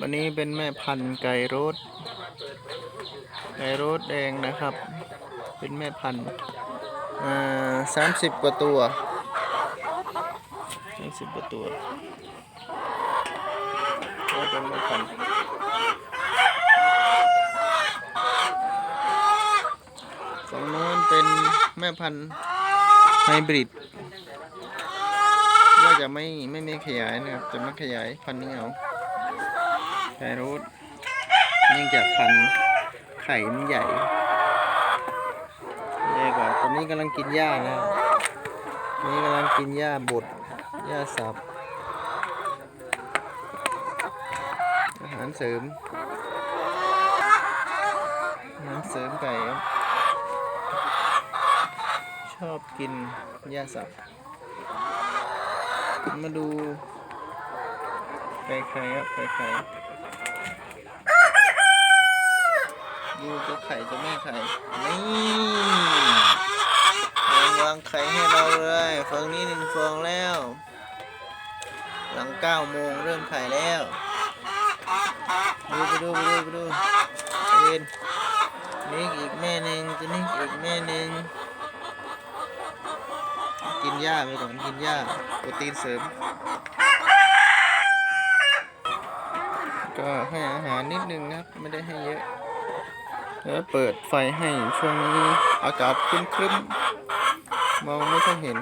อันนี้เป็นแม่พันธุ์ไก่รดไก่รดแดงนะครับ เป็นแม่พันธุ์อ่าสามสิบกว่าตัวสามสิบกว่าตัวก็เป็นแม่พันธุ์ฝั่งโน้นเป็นแม่พันธุ์ไฮบริดว่าจะไม่ไม่ไม่ขยายนะครับ จะไม่ขยายพันธุ์นี้เอา ไก่รูดเนื่องจากพันไข่มันใหญ่ใหญ่กว่าตอนนี้กำลังกินหญ้านะนนี้กำลังกินหญ้าบดหญ้าสับ อาหารเสริมอาหารเสริมไก่ชอบกินหญ้าสับ มาดูไก่ไข่ครับไก่ไข่ ดูจ้าไข่จ้าแม่ไข่ นี่วางไข่ให้เราเลยฟองนี้หนึ่งฟองแล้ว หลังเก้าโมงเริ่มไข่แล้ว ดูไปดูไปดูไปดูเอ็นนี่อีกแม่หนึ่งตัวนี้อีกแม่หนึ่งกินหญ้าไปก่อนกินหญ้าโปรตีนเสริม ก็ให้อาหารนิดนึงนะครับ ไม่ได้ให้เยอะ แล้วเปิดไฟให้ช่วงนี้อากาศครึ้มๆมองไม่ค่อยเห็น